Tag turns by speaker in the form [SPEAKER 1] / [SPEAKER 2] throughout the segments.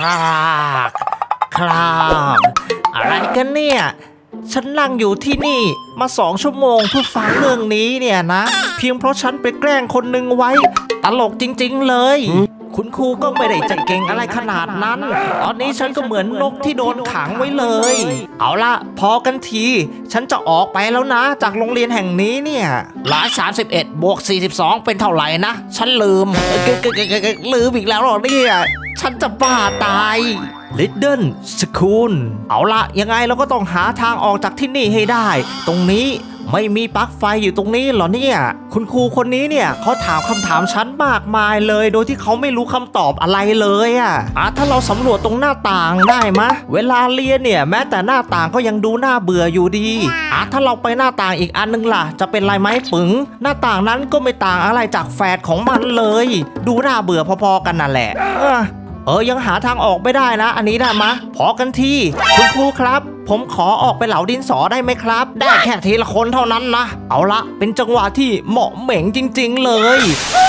[SPEAKER 1] ครับครับอะไรกันเนี่ย ฉันนั่งอยู่ที่นี่มาสองชั่วโมงเพื่อฟังเรื่องนี้เนี่ยนะ เพียงเพราะฉันไปแกล้งคนหนึ่งไว้ ตลกจริง ๆ เลย คุณครูก็ไม่ได้ใจเก่งอะไรขนาดนั้น ตอนนี้ฉันก็เหมือนนกที่โดนขังไว้เลย เอาละพอกันที ฉันจะออกไปแล้วนะ จากโรงเรียนแห่งนี้เนี่ยร้อยสามสิบเอ็ดบวกสี่สิบสองเป็นเท่าไหร่นะ ฉันลืมเอ้ยเกเกเกเกเกลืมอีกแล้วเหรอเนี่ย ฉันจะบ้าตาย Little School เอาละยังไงเราก็ต้องหาทางออกจากที่นี่ให้ได้ ตรงนี้ไม่มีปลั๊กไฟอยู่ตรงนี้เหรอเนี่ย คุณครูคนนี้เนี่ยเขาถามคำถามฉันมากมายเลย โดยที่เขาไม่รู้คำตอบอะไรเลยอะอะถ้าเราสำรวจตรงหน้าต่างได้มะ เวลาเรียนเนี่ยแม้แต่หน้าต่างก็ยังดูน่าเบื่ออยู่ดีอะถ้าเราไปหน้าต่างอีกอันนึงล่ะ จะเป็นไรไหมปึงหน้าต่างนั้นก็ไม่ต่างอะไรจากแฝดของมันเลย ดูน่าเบื่อพอๆกันนั่นแหละ เออยังหาทางออกไม่ได้นะ อันนี้ได้มะพอกันทีคุณครูครับ ผมขอออกไปเหลาดินสอได้ไหมครับ ได้แค่ทีละคนเท่านั้นนะเอาละเป็นจังหวะที่เหมาะเหม่งจริง ๆ เลย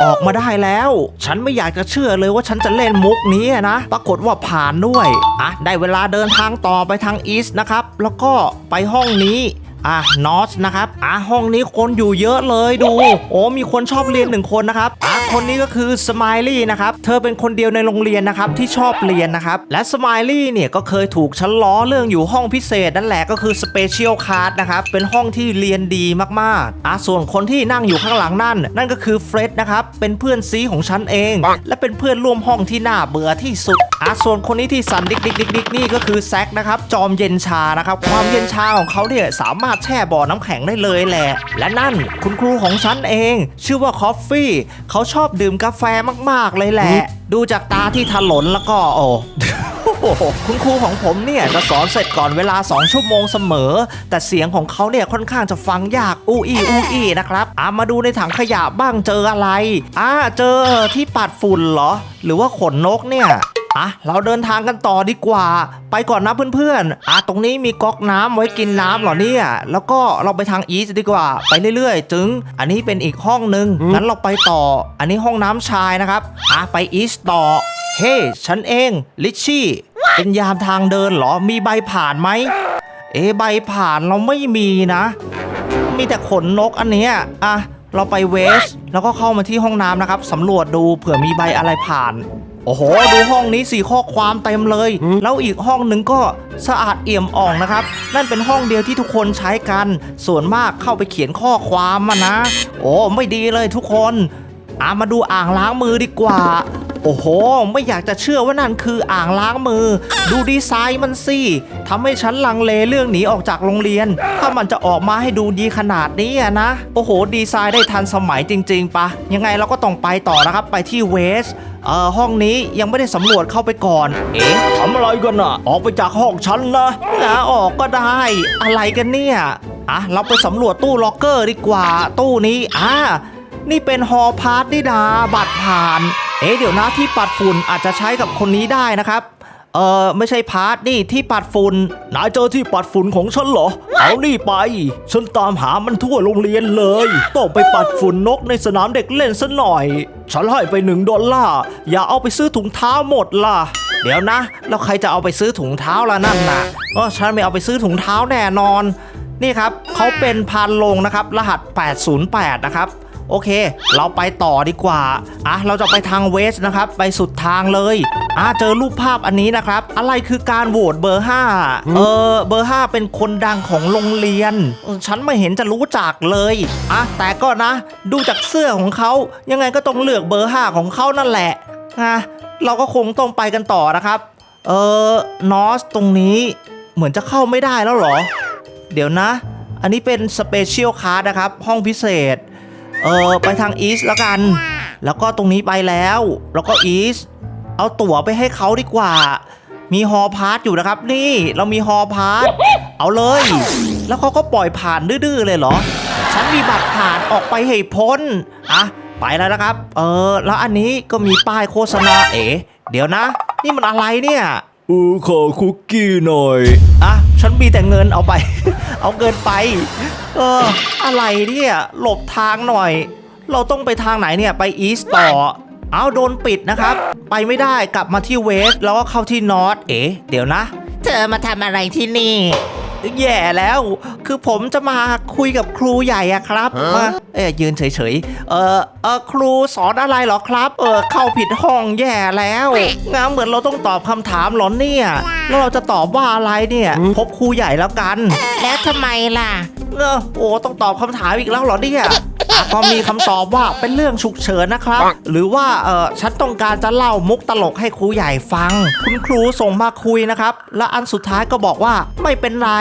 [SPEAKER 1] ออกมาได้แล้ว ฉันไม่อยากจะเชื่อเลยว่าฉันจะเล่นมุกนี้นะ ปรากฏว่าผ่านด้วยอะได้เวลาเดินทางต่อไปทางอีสต์นะครับแล้วก็ไปห้องนี้ อะนอสนะครับอะห้องนี้คนอยู่เยอะเลยดู โอ้มีคนชอบเรียนหนึ่งคนนะครับอะคนนี้ก็คือสไมลี่นะครับเธอเป็นคนเดียวในโรงเรียนนะครับที่ชอบเรียนนะครับและสไมลี่เนี่ยก็เคยถูกฉันล้อเรื่องอยู่ห้องพิเศษนั่นแหละก็คือสเปเชียลคาร์ดนะครับเป็นห้องที่เรียนดีมากๆอะส่วนคนที่นั่งอยู่ข้างหลังนั่น นั่นก็คือเฟร็ดนะครับเป็นเพื่อนซีของฉันเอง และเป็นเพื่อนร่วมห้องที่น่าเบื่อที่สุด อะส่วนคนนี้ที่สั่นดิกดิกดิกดิกนี่ก็คือแซกนะครับจอมเย็นชานะครับความเย็นชาของเขาเนี่ยสามารถแช่บ่อน้ำแข็งได้เลยแหละ และนั่นคุณครูของฉันเอง ชื่อว่าคอฟฟี่เขาชอบดื่มกาแฟมากๆเลยแหละ ดูจากตาที่ถลนแล้วก็โอ้โอ้โหคุณครูของผมเนี่ยจะสอนเสร็จก่อนเวลา 2 ชั่วโมงเสมอ แต่เสียงของเขาเนี่ยค่อนข้างจะฟังยากอู้อี้อู้อี้นะครับอะมาดูในถังขยะบ้างเจออะไรอะเจอที่ปัดฝุ่นเหรอ หรือว่าขนนกเนี่ย อะเราเดินทางกันต่อดีกว่า ไปก่อนนะเพื่อนๆอะตรงนี้มีก๊อกน้ำไว้กินน้ำเหรอเนี่ย แล้วก็เราไปทางอีสต์ดีกว่า ไปเรื่อยๆ จึง อันนี้เป็นอีกห้องหนึ่งงั้นเราไปต่อ อันนี้ห้องน้ำชายนะครับอะไปอีสต์ต่อ เฮ้ ฉันเอง ลิชชี่ เป็นยามทางเดินเหรอ มีใบผ่านไหม เอะใบผ่านเราไม่มีนะ มีแต่ขนนกอันเนี้ยอะเราไปเวส แล้วก็เข้ามาที่ห้องน้ำนะครับสำรวจดูเผื่อมีใบอะไรผ่าน โอ้โห ดูห้องนี้สี่ข้อความเต็มเลย แล้วอีกห้องหนึ่งก็สะอาดเอี่ยมอ่องนะครับ นั่นเป็นห้องเดียวที่ทุกคนใช้กัน ส่วนมากเข้าไปเขียนข้อความมานะ โอ้ไม่ดีเลยทุกคนอะมาดูอ่างล้างมือดีกว่า โอ้โห ไม่อยากจะเชื่อว่านั่นคืออ่างล้างมือ ดูดีไซน์มันสิทำให้ฉันลังเลเรื่องหนีออกจากโรงเรียน ถ้ามันจะออกมาให้ดูดีขนาดนี้อะนะ โอ้โห ดีไซน์ได้ทันสมัยจริง ๆปะยังไงเราก็ต้องไปต่อนะครับไปที่เวสเอ่อห้องนี้ยังไม่ได้สำรวจเข้าไปก่อน เอ๊ะทำอะไรกันอะออกไปจากห้องฉันนะนะออกก็ได้ อะไรกันเนี่ยอะเราไปสำรวจตู้ล็อกเกอร์ดีกว่า ตู้นี้อ่านี่เป็นฮอพาร์ทนี่นาบัตรผ่าน เอ๊ะเดี๋ยวนะที่ปัดฝุ่นอาจจะใช้กับคนนี้ได้นะครับ เออไม่ใช่พาร์ทนี่ที่ปัดฝุ่นนายเจอที่ปัดฝุ่นของฉันเหรอ เอานี่ไป ฉันตามหามันทั่วโรงเรียนเลย ต้องไปปัดฝุ่นนกในสนามเด็กเล่นซะหน่อย ฉันให้ไปหนึ่งดอลลาร์อย่าเอาไปซื้อถุงเท้าหมดล่ะ เดี๋ยวนะ แล้วใครจะเอาไปซื้อถุงเท้าล่ะนั่นน่ะก็ฉันไม่เอาไปซื้อถุงเท้าแน่นอน นี่ครับเขาเป็นพานลงนะครับ รหัส 808 นะครับ โอเค เราไปต่อดีกว่าอะเราจะไปทางเวสนะครับ ไปสุดทางเลยอะเจอรูปภาพอันนี้นะครับ อะไรคือการโหวตเบอร์5เออเบอร์ 5 เป็นคนดังของโรงเรียนเออฉันไม่เห็นจะรู้จักเลยอะแต่ก็นะ ดูจากเสื้อของเขายังไงก็ต้องเลือกเบอร์ 5 ของเขานั่นแหละอะเราก็คงต้องไปกันต่อนะครับ เออนอสตรงนี้เหมือนจะเข้าไม่ได้แล้วเหรอ เดี๋ยวนะ อันนี้เป็นสเปเชียลคาร์ดนะครับ ห้องพิเศษ เออไปทางอีสแล้วกัน แล้วก็ตรงนี้ไปแล้ว แล้วก็อีสเอาตั๋วไปให้เขาดีกว่า มีฮอพาร์ทอยู่นะครับ นี่เรามีฮอพาร์ทเอาเลย แล้วเขาก็ปล่อยผ่านดื้อๆเลยเหรอ ฉันมีบัตรผ่านออกไปให้พ้นอะไปแล้วนะครับ เออ แล้วอันนี้ก็มีป้ายโฆษณาเอ๋เดี๋ยวนะ นี่มันอะไรเนี่ย
[SPEAKER 2] เออขอคุกกี้หน่อย
[SPEAKER 1] อะ ฉันมีแต่เงินเอาไป เอาเงินไป เออ อะไรเนี่ย หลบทางหน่อย เราต้องไปทางไหนเนี่ยไปอีสต่อ เอาโดนปิดนะครับ ไปไม่ได้กลับมาที่เวสแล้วก็เข้าที่นอตเอ๋เดี๋ยวนะ
[SPEAKER 3] เธอมาทำอะไรที่นี่
[SPEAKER 1] แย่แล้ว คือผมจะมาคุยกับครูใหญ่อะครับมาเอ้ยยืนเฉยๆ เออเออครูสอนอะไรเหรอครับ เออเข้าผิดห้องแย่แล้วงั้นเหมือนเราต้องตอบคำถามเหรอเนี่ยแล้วเราจะตอบว่าอะไรเนี่ย พบครูใหญ่แล้วกัน
[SPEAKER 3] แล้วทำไมล่ะ
[SPEAKER 1] เออโอ้ต้องตอบคำถามอีกแล้วเหรอเนี่ยอะ ก็มีคำตอบว่าเป็นเรื่องฉุกเฉินนะครับ หรือว่าเออฉันต้องการจะเล่ามุกตลกให้ครูใหญ่ฟัง คุณครูส่งมาคุยนะครับ และอันสุดท้ายก็บอกว่าไม่เป็นไร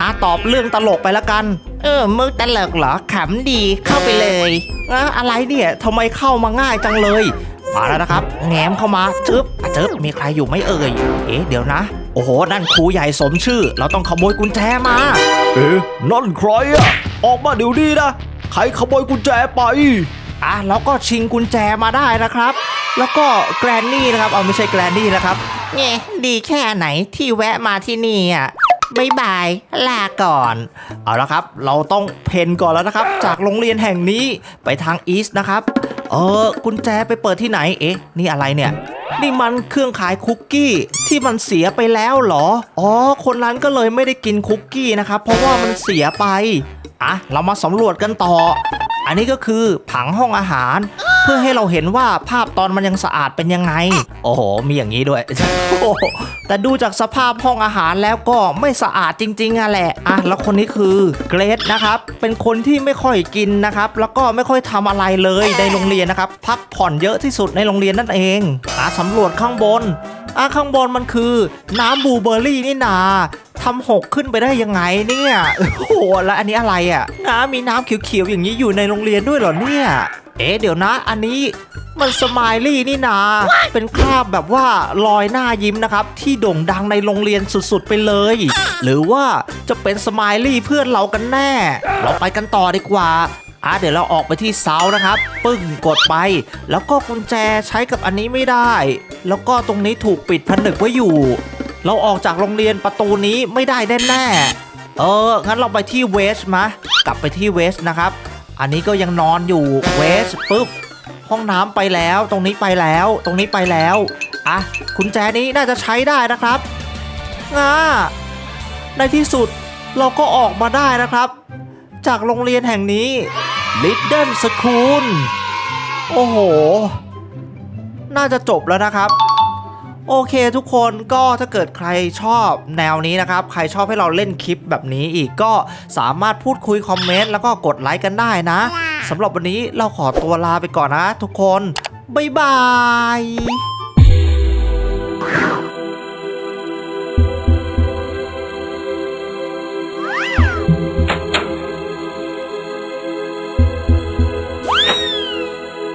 [SPEAKER 1] อะตอบเรื่องตลกไปละกัน
[SPEAKER 3] เออมึกตลกเหรอขำดีเข้าไปเลย
[SPEAKER 1] อะอะไรเนี่ยทำไมเข้ามาง่ายจังเลยมาแล้วนะครับ แง้มเข้ามาจึ๊บอะจึ๊บมีใครอยู่ไหม่เอ่ย เอ๊ะ เดี๋ยวนะ โอ้โห นั่นครูใหญ่สมชื่อ เราต้องขโมยกุญแจมา
[SPEAKER 2] เอ๊ะ นั่นใครอะออกมาเดี๋ยวนี้นะใครขโมยกุญแจไป
[SPEAKER 1] อะแล้วก็ชิงกุญแจมาได้นะครับ แล้วก็แกรนนี่นะครับ เอาไม่ใช่แกรนนี่นะครับ
[SPEAKER 3] เน่ดีแค่ไหนที่แวะมาที่นี่อะบายบายลาก่อน
[SPEAKER 1] เอาละครับ เราต้องเพนก่อนแล้วนะครับ จากโรงเรียนแห่งนี้ไปทางอีสต์นะครับ เออกุญแจไปเปิดที่ไหน เอ๊ะ นี่อะไรเนี่ย นี่มันเครื่องขายคุกกี้ที่มันเสียไปแล้วเหรอ อ๋อ คนนั้นก็เลยไม่ได้กินคุกกี้นะครับ เพราะว่ามันเสียไป อะเรามาสำรวจกันต่อ อันนี้ก็คือผังห้องอาหาร เพื่อให้เราเห็นว่าภาพตอนมันยังสะอาดเป็นยังไง โอ้โห มีอย่างนี้ด้วย แต่ดูจากสภาพห้องอาหารแล้วก็ไม่สะอาดจริงๆอะแหละอะแล้วคนนี้คือเกรดนะครับ เป็นคนที่ไม่ค่อยกินนะครับ แล้วก็ไม่ค่อยทำอะไรเลยในโรงเรียนนะครับ พักผ่อนเยอะที่สุดในโรงเรียนนั่นเองอะสำรวจข้างบน อะข้างบนมันคือน้ำบูเบอร์รี่นี่นาทำหกขึ้นไปได้ยังไงเนี่ย โอ้โห แล้วอันนี้อะไรอะ น้ำมีน้ำเขียวๆอย่างนี้อยู่ในโรงเรียนด้วยเหรอเนี่ย เอ๊ะเดี๋ยวนะ อันนี้มันสมายลี่นี่นา เป็นคราบแบบว่ารอยหน้ายิ้มนะครับ ที่โด่งดังในโรงเรียนสุดๆไปเลย หรือว่าจะเป็นสมายลี่เพื่อนเรากันแน่ เราไปกันต่อดีกว่า อะเดี๋ยวเราออกไปที่เสานะครับ ปึ้งกดไป แล้วก็กุญแจใช้กับอันนี้ไม่ได้ แล้วก็ตรงนี้ถูกปิดผนึกไว้อยู่ เราออกจากโรงเรียนประตูนี้ไม่ได้แน่ๆเออ งั้นเราไปที่เวสมะกลับไปที่เวสนะครับ อันนี้ก็ยังนอนอยู่เวสปุ๊บห้องน้ำไปแล้ว ตรงนี้ไปแล้ว ตรงนี้ไปแล้วอะกุญแจนี้น่าจะใช้ได้นะครับง่าในที่สุดเราก็ออกมาได้นะครับ จากโรงเรียนแห่งนี้ Little School โอ้โห น่าจะจบแล้วนะครับ โอเคทุกคนก็ถ้าเกิดใครชอบแนวนี้นะครับ ใครชอบให้เราเล่นคลิปแบบนี้อีกก็สามารถพูดคุยคอมเมนต์แล้วก็กดไลค์กันได้นะสำหรับวันนี้เราขอตัวลาไปก่อนนะทุกคน บ๊ายบาย